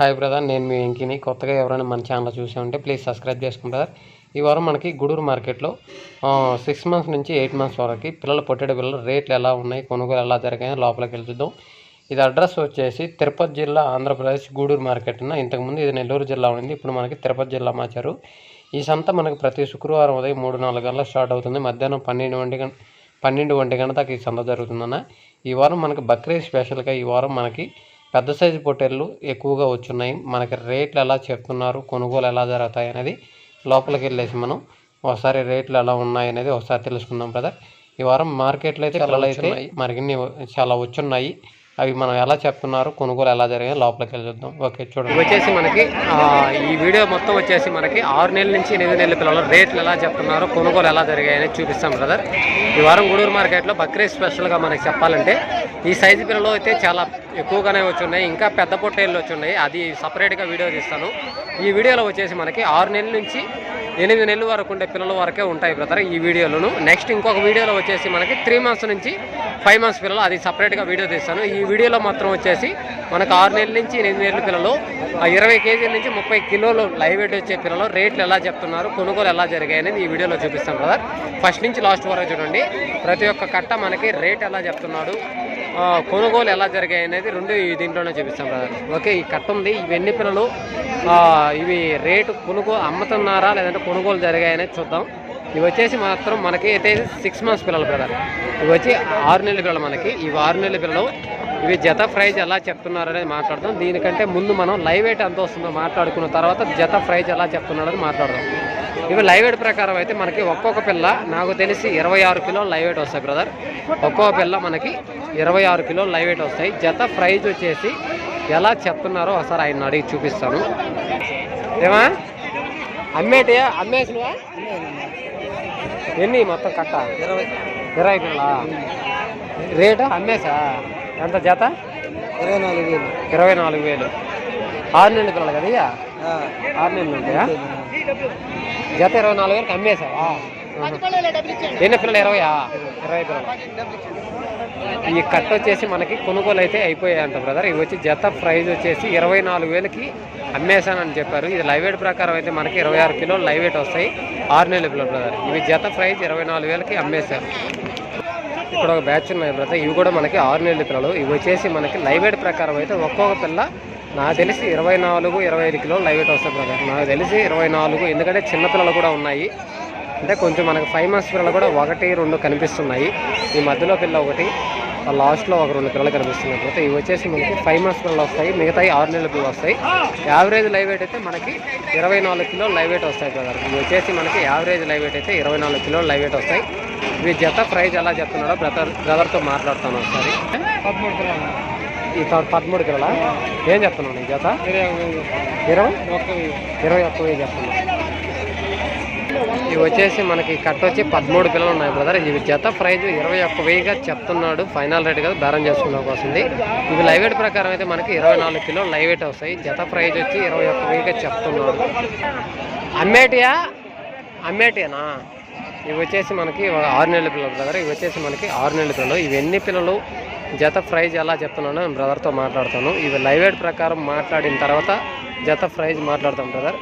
Hi brother నేను మీ వెంకిని. కొత్తగా ఎవరైనా మన ఛానల్ చూసే ఉంటే ప్లీజ్ సబ్స్క్రైబ్ చేసుకోండి బ్రదర్. ఈ వారం మనకి గూడూరు మార్కెట్లో సిక్స్ మంత్స్ నుంచి ఎయిట్ మంత్స్ వరకు పిల్లల పొట్టేడు పిల్లలు రేట్లు ఎలా ఉన్నాయి కొనుగోలు ఎలా జరిగాయో లోపలికి వెళ్తుద్దాం ఇది అడ్రస్ వచ్చేసి తిరుపతి జిల్లా ఆంధ్రప్రదేశ్ గూడూరు మార్కెట్ ఉన్న ఇంతకుముందు ఇది నెల్లూరు జిల్లా ఉంది ఇప్పుడు మనకి తిరుపతి జిల్లా మార్చారు. ఈ సంత మనకి ప్రతి శుక్రవారం ఉదయం మూడు నాలుగు గంటల స్టార్ట్ అవుతుంది. మధ్యాహ్నం పన్నెండు ఒంటి గంట పన్నెండు ఒంటి గంట దాకా ఈ సంత జరుగుతుందన్న. ఈ వారం మనకి బక్రీద్ స్పెషల్గా ఈ వారం మనకి పెద్ద సైజు పొట్టేళ్ళు ఎక్కువగా వచ్చున్నాయి. మనకి రేట్లు ఎలా చెప్తున్నారు కొనుగోలు ఎలా జరుగుతాయి అనేది లోపలికి వెళ్ళేసి మనం ఒకసారి రేట్లు ఎలా ఉన్నాయి అనేది ఒకసారి తెలుసుకుందాం బ్రదర్. ఈ వారం మార్కెట్లో అయితే పిల్లలు అయితే మరిన్ని చాలా వచ్చున్నాయి. అవి మనం ఎలా చెప్తున్నారు కొనుగోలు ఎలా జరిగాయో లోపలికి వెళ్ళి చూద్దాం ఓకే చూడండి. వచ్చేసి మనకి ఈ వీడియో మొత్తం వచ్చేసి మనకి ఆరు నెలల నుంచి ఎనిమిది నెలల పిల్లలు రేట్లు ఎలా చెప్తున్నారు కొనుగోలు ఎలా జరిగాయని చూపిస్తాం బ్రదర్. ఈ వారం గూడూరు మార్కెట్లో బక్రీద్ స్పెషల్గా మనకి చెప్పాలంటే ఈ సైజు పిల్లలు అయితే చాలా ఎక్కువగానే వచ్చున్నాయి ఇంకా పెద్ద పొట్టేళ్ళు వచ్చున్నాయి. అది సపరేట్గా వీడియో తీస్తాను. ఈ వీడియోలో వచ్చేసి మనకి ఆరు నెలల నుంచి ఎనిమిది నెలల వరకు ఉండే పిల్లల వరకే ఉంటాయి బ్రదర్ ఈ వీడియోలను. నెక్స్ట్ ఇంకొక వీడియోలో వచ్చేసి మనకి త్రీ మంత్స్ నుంచి ఫైవ్ మంత్స్ పిల్లలు అది సపరేట్గా వీడియో తీస్తాను. ఈ వీడియోలో మాత్రం వచ్చేసి మనకు ఆరు నెలల నుంచి ఎనిమిది నెలల పిల్లలు ఆ ఇరవై కేజీల నుంచి ముప్పై కిలోలు లైవ్ వెయిట్ వచ్చే పిల్లలు రేట్లు ఎలా చెప్తున్నారు కొనుగోలు ఎలా జరిగాయి అనేది ఈ వీడియోలో చూపిస్తాను బ్రదర్ ఫస్ట్ నుంచి లాస్ట్ వరకు చూడండి. ప్రతి ఒక్క కట్ట మనకి రేట్ ఎలా చెప్తున్నాడు కొనుగోలు ఎలా జరిగాయి అనేది రెండు దీంట్లోనే చూపిస్తాం బ్రదర్ ఓకే ఈ కట్ట ఉంది. ఇవన్నీ పిల్లలు ఇవి రేటు కొనుగోలు అమ్ముతున్నారా లేదంటే కొనుగోలు జరిగాయనేది చూద్దాం. ఇవి వచ్చేసి మాత్రం మనకి అయితే సిక్స్ మంత్స్ పిల్లలు బ్రదర్ ఇవి వచ్చి ఆరు నెలల పిల్లలు మనకి. ఇవి ఆరు నెలల పిల్లలు. ఇవి జత ప్రైజ్ ఎలా చెప్తున్నారు అనేది మాట్లాడదాం. దీనికంటే ముందు మనం లైవ్ ఎయిట్ ఎంత వస్తుందో మాట్లాడుకున్న తర్వాత జత ప్రైజ్ ఎలా చెప్తున్నారని మాట్లాడదాం. ఇవి లైవ్ ఎయిట్ ప్రకారం అయితే మనకి ఒక్కొక్క పిల్ల నాకు తెలిసి ఇరవై ఆరు కిలో లైవ్ ఎయిట్ వస్తాయి బ్రదర్ ఒక్కొక్క పిల్ల మనకి ఇరవై ఆరు కిలో లైవ్ వెయిట్ వస్తాయి. జత ప్రైజ్ వచ్చేసి ఎలా చెప్తున్నారో ఒకసారి ఆయన అడిగి చూపిస్తాను. ఏమా? అమ్మేటియా అమ్మేసినవా? ఎన్ని మొత్తం కట్ట? ఇరవై ఇరవై పిల్ల రేటు? అమ్మేసా? ఎంత జత? ఇరవై నాలుగు వేలు. ఇరవై నాలుగు వేలు ఆరు నెలల పిల్లలు కదా ఆరు నెలలు ఉంటాయా? జత ఇరవై నాలుగు వేలకు అమ్మేసావా? ఎన్ని పిల్లలు? ఇరవయా? ఇరవై పిల్లలు. ఈ కట్ట వచ్చేసి మనకి కొనుగోలు అయితే అయిపోయాయి అంట బ్రదర్. ఇవి వచ్చి జత ప్రైజ్ వచ్చేసి ఇరవై నాలుగు వేలకి అమ్మేశానని చెప్పారు. ఇది లైవ్ వెయిట్ ప్రకారం అయితే మనకి ఇరవై ఆరు కిలోలు లైవ్ వెయిట్ వస్తాయి. ఆరు నెలల పిల్లలు బ్రదర్. ఇవి జత ప్రైజ్ ఇరవై నాలుగు వేలకి అమ్మేశారు. ఇక్కడ ఒక బ్యాచ్ ఉన్నాయి బ్రదర్. ఇవి కూడా మనకి ఆరు నెలల పిల్లలు. ఇవి వచ్చేసి మనకి లైవ్ వెయిట్ ప్రకారం అయితే ఒక్కొక్క పిల్ల నాకు తెలిసి ఇరవై నాలుగు ఇరవై ఐదు కిలోలు లైవ్ వెయిట్ వస్తాయి బ్రదర్. నాకు తెలిసి ఇరవై నాలుగు ఎందుకంటే చిన్న పిల్లలు కూడా ఉన్నాయి. అంటే కొంచెం మనకి ఫైవ్ మంత్స్ పిల్లలు కూడా ఒకటి రెండు కనిపిస్తున్నాయి. ఈ మధ్యలో పిల్ల ఒకటి లాస్ట్లో ఒక రెండు పిల్లలు కనిపిస్తున్నాయి. అయితే ఇవి వచ్చేసి మనకి ఫైవ్ మంత్స్ పిల్లలు వస్తాయి. మిగతాయి ఆరు నెలల పిల్లలు వస్తాయి. యావరేజ్ లైవ్ వెయిట్ అయితే మనకి ఇరవై నాలుగు కిలోలు లైవ్ వెయిట్ వస్తాయి బ్రదర్ ఇవి వచ్చేసి మనకి యావరేజ్ లైవ్ వెయిట్ అయితే ఇరవై నాలుగు కిలోలు లైవ్ వెయిట్ వస్తాయి. ఇవి జత ప్రైజ్ ఎలా చెప్తున్నాడో బ్రదర్ బ్రదర్తో మాట్లాడతాను ఒకసారి. పదమూడు కిలోలు. ఈ పదమూడు కిలోల? ఏం చెప్తున్నాను ఈ జత? ఇరవై ఒక్క వెయ్యి. ఇరవై? ఒక్క వెయ్యి. చెప్తున్నా ఇవి వచ్చేసి మనకి కట్ వచ్చి పదమూడు పిల్లలు ఉన్నాయి బ్రదర్ ఇవి జత ప్రైజ్ ఇరవై ఒక్క వెయ్యిగా చెప్తున్నాడు. ఫైనల్ రేట్ కదా బేరం చేసుకునే వస్తుంది ఇవి లైవ్ వెయిట్ ప్రకారం అయితే మనకి ఇరవై నాలుగు కిలో లైవ్ వెయిట్ వస్తాయి. జత ప్రైజ్ వచ్చి ఇరవై ఒక్క వెయ్యిగా చెప్తున్నాడు. అమ్మేటియా? అమ్మేటియానా? ఇవి వచ్చేసి మనకి ఆరు నెలల పిల్లలు బ్రదర్ ఇవి వచ్చేసి మనకి ఆరు నెలల పిల్లలు. ఇవి ఎన్ని పిల్లలు? జత ప్రైజ్ ఎలా చెప్తున్నానో నేను బ్రదర్తో మాట్లాడతాను. ఇవి లైవ్ వెయిట్ ప్రకారం మాట్లాడిన తర్వాత జత ప్రైజ్ మాట్లాడతాం బ్రదర్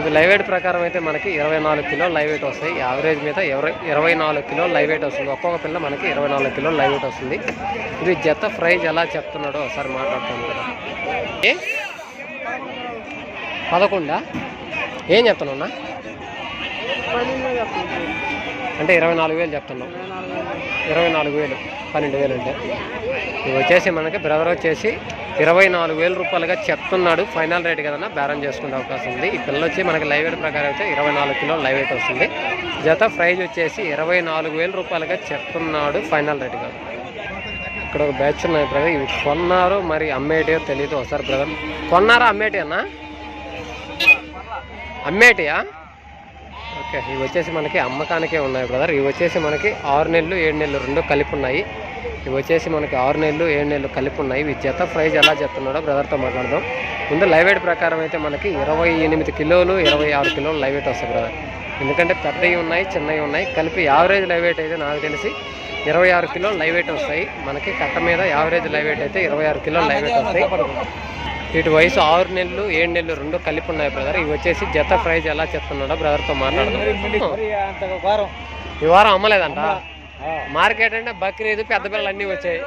ఇవి లైవ్ వెయిట్ ప్రకారం అయితే మనకి ఇరవై నాలుగు కిలో లైవ్ వెయిట్ వస్తాయి. యావరేజ్ మీద ఇరవై ఇరవై నాలుగు కిలో లైవ్ వెయిట్ వస్తుంది. ఒక్కొక్క పిల్ల మనకి ఇరవై నాలుగు కిలో లైవ్ వెయిట్ వస్తుంది. ఇది జత ప్రైజ్ ఎలా చెప్తున్నాడో ఒకసారి మాట్లాడతాను కదా. ఏ? పదకొండా? ఏం చెప్తున్నా అంటే ఇరవై నాలుగు వేలు చెప్తున్నాం. ఇరవై నాలుగు వేలు పన్నెండు వేలు అంటే. ఇవి వచ్చేసి మనకి బ్రదర్ వచ్చేసి ఇరవై నాలుగు వేల రూపాయలుగా చెప్తున్నాడు. ఫైనల్ రేట్ కదన్నా బేరం చేసుకునే అవకాశం ఉంది. ఈ పిల్ల వచ్చి మనకి లైవ్ వెయిట్ ప్రకారం అయితే ఇరవై నాలుగు కిలో లైవ్ వెయిట్ వస్తుంది. జత ప్రైజ్ వచ్చేసి ఇరవై నాలుగు వేల రూపాయలుగా చెప్తున్నాడు. ఫైనల్ రేట్ కాదు. ఇక్కడ ఒక బ్యాచ్ ఉన్నాయి బ్రదర్ ఇవి కొన్నారు మరి అమ్మేటియో తెలియదు ఒకసారి బ్రదర్ కొన్నారా అమ్మేటి అన్నా అమ్మేటియా? ఓకే ఇవి వచ్చేసి మనకి అమ్మకానికే ఉన్నాయి బ్రదర్. ఇవి వచ్చేసి మనకి ఆరు నెలలు ఏడు నెలలు రెండు కలిపి ఉన్నాయి. ఇవి వచ్చేసి మనకి ఆరు నెలలు ఏడు నెలలు కలిపి ఉన్నాయి. ఇవి జత ప్రైజ్ ఎలా చెప్తున్నాడో బ్రదర్తో మాట్లాడదాం. ముందు లైవ్ వెయిట్ ప్రకారం అయితే మనకి ఇరవై ఎనిమిది కిలోలు ఇరవై ఆరు కిలోలు లైవ్ వెయిట్ వస్తాయి బ్రదర్. ఎందుకంటే పెద్దవి ఉన్నాయి చిన్నవి ఉన్నాయి. కలిపి యావరేజ్ లైవ్ వెయిట్ అయితే నాకు తెలిసి ఇరవై ఆరు కిలోలు లైవ్ వెయిట్ వస్తాయి. మనకి కట్ట మీద యావరేజ్ లైవ్ వెయిట్ అయితే ఇరవై ఆరు కిలోలు లైవ్ వెయిట్ వస్తాయి. వీటి వయసు ఆరు నెలలు ఏడు నెలలు రెండు కలిపి ఉన్నాయి బ్రదర్ ఇవి వచ్చేసి జత ప్రైజ్ ఎలా చెప్తున్నాడో బ్రదర్తో మాట్లాడదాం. ఈ వారం అమ్మలేదంట. మార్కెట్ అంటే బక్రీద్ పెద్ద పిల్లలు అన్నీ వచ్చాయి.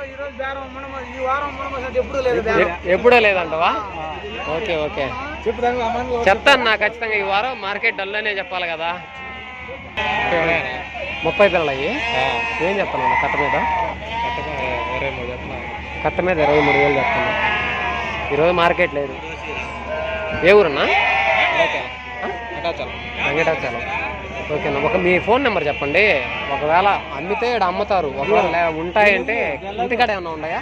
ఎప్పుడు లేదంటవా? Okay okay. చెప్తాను చెప్తాను నా ఖచ్చితంగా ఈ వారం మార్కెట్ డల్ అనే చెప్పాలి కదా. ముప్పై పిల్లలు అయ్యి? ఏం చెప్తాను కట్ట మీద? కట్ట మీద ఇరవై మూడు వేలు చెప్తున్నా ఈరోజు మార్కెట్ లేదు. ఏ ఊరన్నా? వెంకటాచలం. ఓకేనా ఒక మీ ఫోన్ నెంబర్ చెప్పండి. ఒకవేళ అమ్మితే ఈడ అమ్ముతారు. ఒకవేళ ఉంటాయంటే ఇంటికాడ ఏమన్నా ఉన్నాయా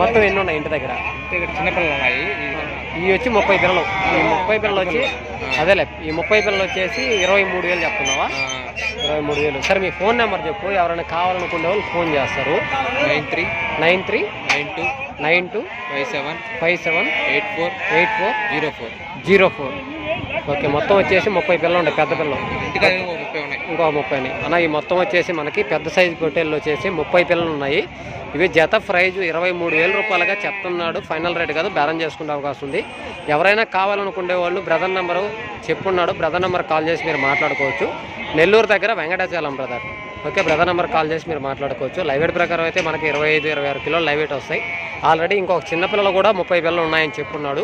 మొత్తం ఎన్ని ఉన్నాయి ఇంటి దగ్గర? చిన్నపిల్లలు ఉన్నాయి. ఇవి వచ్చి ముప్పై పిల్లలు. ఈ ముప్పై పిల్లలు వచ్చి అదేలే ఈ ముప్పై పిల్లలు వచ్చేసి ఇరవై మూడు వేలు చెప్తున్నావా? ఇరవై మూడు వేలు. సరే మీ ఫోన్ నెంబర్ చెప్పు. ఎవరైనా కావాలనుకునే వాళ్ళు ఫోన్ చేస్తారు. Nine three nine three nine two nine two five seven five seven eight four eight four zero four zero four okay మొత్తం వచ్చేసి ముప్పై పిల్లలు ఉంటాయి పెద్ద పిల్లలు. ఇంటికాడ ముప్పై ఉన్నాయి. ఇంకో ముప్పై అన్న ఈ మొత్తం వచ్చేసి మనకి పెద్ద సైజు పొట్టేళ్ళు వచ్చేసి ముప్పై పిల్లలు ఉన్నాయి. ఇవి జత ప్రైజ్ ఇరవై మూడు వేల రూపాయలుగా చెప్తున్నాడు. ఫైనల్ రేట్ కాదు బేరం చేసుకునే అవకాశం ఉంది. ఎవరైనా కావాలనుకునే వాళ్ళు బ్రదర్ నెంబరు చెప్పున్నాడు. బ్రదర్ నెంబర్ కాల్ చేసి మీరు మాట్లాడుకోవచ్చు. నెల్లూరు దగ్గర Venkatachalam brother. Okay brother number call చేసి మీరు మాట్లాడుకోవచ్చు. లైవ్ వెయిట్ ప్రకారం అయితే మనకి ఇరవై ఐదు ఇరవై ఆరు కిలోలు లైవ్ వెయిట్ వస్తాయి. ఆల్రెడీ ఇంకొక చిన్న పిల్లలు కూడా ముప్పై పిల్లలు ఉన్నాయని చెప్పున్నాడు.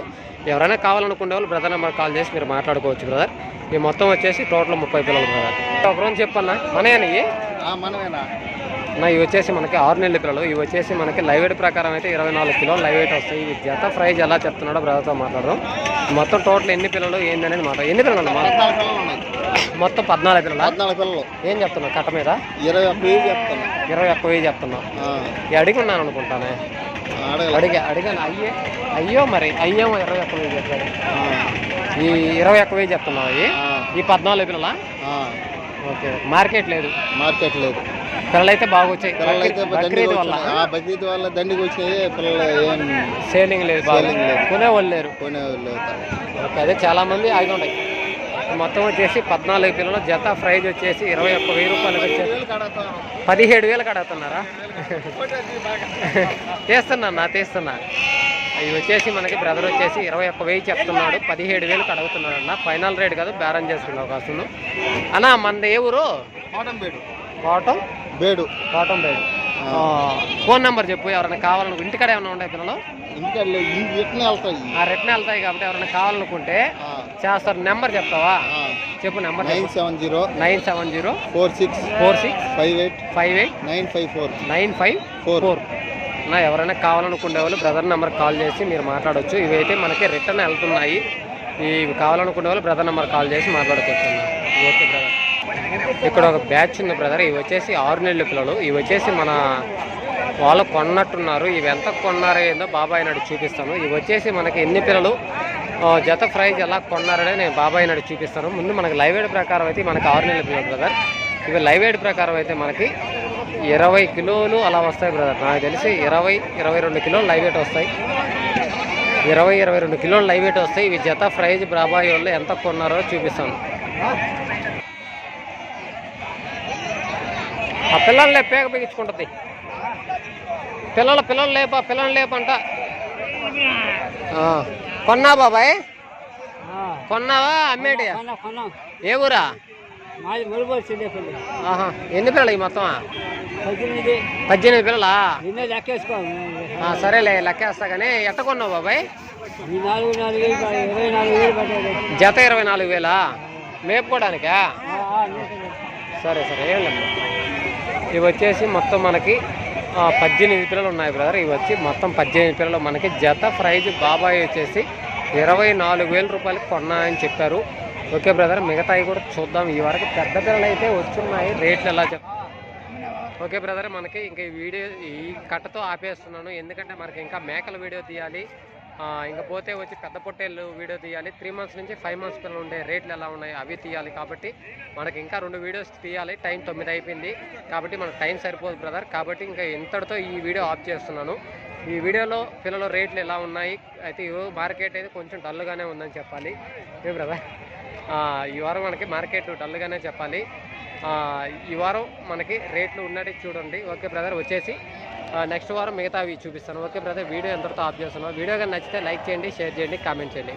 ఎవరైనా కావాలనుకునే వాళ్ళు బ్రదర్ నెంబర్ కాల్ చేసి మీరు మాట్లాడుకోవచ్చు బ్రదర్ ఈ మొత్తం వచ్చేసి టోటల్ ముప్పై పిల్లలు బ్రదర్ ఒక రోజు చెప్పన్నా? మనయేనా ఇవి మనమేనా? నా ఇవి వచ్చేసి మనకి ఆరు నెలల పిల్లలు. ఇవి వచ్చేసి మనకి లైవ్ వెయిట్ ప్రకారం అయితే ఇరవై నాలుగు కిలోలు లైవ్ వెయిట్ వస్తాయి. ఇవి జత ప్రైజ్ ఎలా చెప్తున్నాడో బ్రదర్తో మాట్లాడదాం. మొత్తం టోటల్ ఎన్ని పిల్లలు ఏందనేది మాట ఎన్ని పిల్లలు మొత్తం పద్నాలుగు పిల్లలు? పద్నాలుగు పిల్లలు. ఏం చెప్తున్నావు? కట్ట మీద? ఇరవై ఒక్క వెయ్యి చెప్తాను ఇరవై ఒక్క వెయ్యి చెప్తున్నావు. ఇవి అడిగి ఉన్నాను అనుకుంటానే అడిగా అడిగాను. అయ్యే అయ్యో మరి అయ్యేమో ఇరవై ఒక్క వెయ్యి చెప్పారు. ఈ ఇరవై ఒక్క వెయ్యి చెప్తున్నావు అవి. ఈ పద్నాలుగు పిల్లల? ఓకే. మార్కెట్ లేదు. మార్కెట్ లేదు. పిల్లలు అయితే బాగా వచ్చాయి బక్రీద్- వల్ల. బక్రీద్ వల్ల దండికి వచ్చినాయి పిల్లలు ఏం సేలింగ్ లేదు బాగా. లేదు. కొనేవాళ్ళు లేరు. కొనేవాళ్ళు. ఓకే అదే చాలా మంది ఆగి ఉన్నాయి మొత్తం వచ్చేసి పద్నాలుగు పిల్లలు జత ప్రైజ్ వచ్చేసి ఇరవై ఒక్క వెయ్యి రూపాయలకు వచ్చేసి పదిహేడు వేలకు అడుగుతున్నారా తీస్తున్నా నా తీస్తున్నా. ఇవి వచ్చేసి మనకి బ్రదర్ వచ్చేసి ఇరవై ఒక్క వెయ్యి చెప్తున్నాడు పదిహేడు వేలకు అడుగుతున్నాడు అన్న. ఫైనల్ రేట్ కాదు బేరం చేసుకునే అవకాశం. అన్న మనది ఏ ఊరు? కాటన్ బేడు. కోటం? బేడు. కోటం బేడు. ఫోన్ నెంబర్ చెప్పు ఎవరైనా కావాలనుకుంటే ఇంటికాడ ఏమైనా ఉన్నాయి పిల్లలు? ఇంకా ఇట్లా వెళ్తాయి. ఆ రిటర్న్ వెళ్తాయి కాబట్టి ఎవరైనా కావాలనుకుంటే చేస్తారు. నెంబర్ చెప్తావా. చెప్పు number nine seven zero nine seven zero four six four six five eight five eight nine five four nine five four. Four. నా ఎవరైనా కావాలనుకునే వాళ్ళు బ్రదర్ నెంబర్ కాల్ చేసి మీరు మాట్లాడొచ్చు. ఇవైతే మనకి రిటర్న్ వెళ్తున్నాయి. ఇవి కావాలనుకునే వాళ్ళు బ్రదర్ నెంబర్ కాల్ చేసి మాట్లాడుకోవచ్చు ఇక్కడ ఒక బ్యాచ్ ఉంది బ్రదర్. ఇవి వచ్చేసి ఆరు నెలల పిల్లలు. ఇవి వచ్చేసి మన వాళ్ళు కొన్నట్టున్నారు. ఇవి ఎంత కొన్నారో ఏందో బాబాయ్ నాడు చూపిస్తాను. ఇవి వచ్చేసి మనకి ఎన్ని పిల్లలు జత ప్రైజ్ ఎలా కొన్నారనే నేను బాబాయ్ నాడు చూపిస్తాను. ముందు మనకి లైవ్ ఎయిడ్ ప్రకారం అయితే మనకి ఆరు నెలల పిల్లలు బ్రదర్. ఇవి లైవ్ ఎయిడ్ ప్రకారం అయితే మనకి ఇరవై కిలోలు అలా వస్తాయి బ్రదర్. నాకు తెలిసి ఇరవై ఇరవై రెండు కిలోలు లైవ్ ఎయిట్ వస్తాయి. ఇరవై ఇరవై రెండు కిలోలు లైవ్ ఎయిట్ వస్తాయి. ఇవి జత ప్రైజ్ బాబాయ్ వాళ్ళు ఎంత కొన్నారో చూపిస్తాను. ఆ పిల్లల్ని పేక బిగించుకుంటుంది పిల్లలు పిల్లలు లేపా పిల్లలు లేపంట. కొన్నా బాబాయ్? కొన్నావా అమ్మేటి ఏ ఊరా? ఎన్ని పిల్లలు మొత్తం? పద్దెనిమిది. పిల్లలా? సరేలే లెక్కేస్తా కానీ ఎట్ట కొన్నావు బాబాయ్? జత ఇరవై నాలుగు వేలా? మేపుకోవడానికా సరే సరే ఏం లేదు. ఇవి వచ్చేసి మొత్తం మనకి పద్దెనిమిది పిల్లలు ఉన్నాయి బ్రదర్ ఇవి వచ్చి మొత్తం పద్దెనిమిది పిల్లలు. మనకి జత ప్రైజ్ బాబాయ్ వచ్చేసి ఇరవై నాలుగు వేల రూపాయలకి కొన్నాయని చెప్పారు. ఓకే బ్రదర్ మిగతాయి కూడా చూద్దాం. ఈ వరకు పెద్ద పిల్లలు అయితే వచ్చున్నాయి. రేట్లు ఎలా చెప్ ఓకే బ్రదర్ మనకి ఇంకా ఈ వీడియో ఈ కట్టతో ఆపేస్తున్నాను. ఎందుకంటే మనకి ఇంకా మేకల వీడియో తీయాలి. ఆ, ఇంకా పోతే వచ్చి పెద్ద పొట్టేళ్ళు వీడియో తీయాలి. త్రీ మంత్స్ నుంచి ఫైవ్ మంత్స్ పిల్లలు ఉండే రేట్లు ఎలా ఉన్నాయి అవి తీయాలి కాబట్టి మనకి ఇంకా రెండు వీడియోస్ తీయాలి. టైం తొమ్మిది అయిపోయింది కాబట్టి మనకు టైం సరిపోదు బ్రదర్ కాబట్టి ఇంకా ఇంతటితో ఈ వీడియో ఆఫ్ చేస్తున్నాను. ఈ వీడియోలో పిల్లల రేట్లు ఎలా ఉన్నాయి? అయితే మార్కెట్ అయితే కొంచెం డల్గానే ఉందని చెప్పాలి. ఏ బ్రదర్ ఈ వారం మనకి మార్కెట్ డల్గానే చెప్పాలి. ఈ వారం మనకి రేట్లు ఉన్నట్టు చూడండి. ఓకే బ్రదర్ వచ్చేసి నెక్స్ట్ వారం మిగతావి చూపిస్తాను. ఓకే బ్రదర్ వీడియో ఎంతతో ఆఫ్ చేస్తున్నాం వీడియో కానీ నచ్చితే లైక్ చేయండి షేర్ చేయండి కామెంట్ చేయండి.